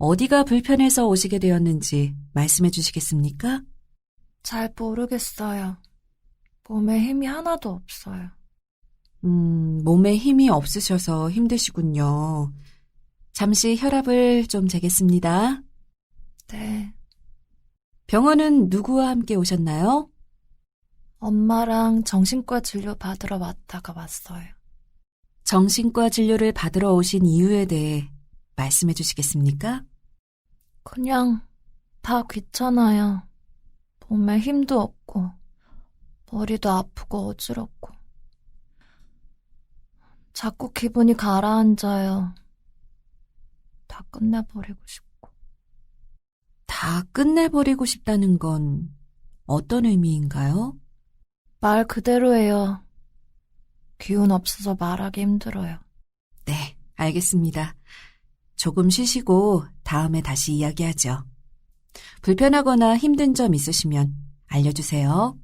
어디가 불편해서 오시게 되었는지 말씀해 주시겠습니까? 잘 모르겠어요. 몸에 힘이 하나도 없어요. 음, 몸에 힘이 없으셔서 힘드시군요. 잠시 혈압을 좀 재겠습니다. 네. 병원은 누구와 함께 오셨나요? 엄마랑 정신과 진료 받으러 왔다가 왔어요. 정신과 진료를 받으러 오신 이유에 대해 말씀해 주시겠습니까? 그냥 다 귀찮아요. 몸에 힘도 없고, 머리도 아프고 어지럽고. 자꾸 기분이 가라앉아요. 다 끝내버리고 싶고. 다 끝내버리고 싶다는 건 어떤 의미인가요? 말 그대로예요. 기운 없어서 말하기 힘들어요. 네, 알겠습니다. 조금 쉬시고 다음에 다시 이야기하죠. 불편하거나 힘든 점 있으시면 알려주세요.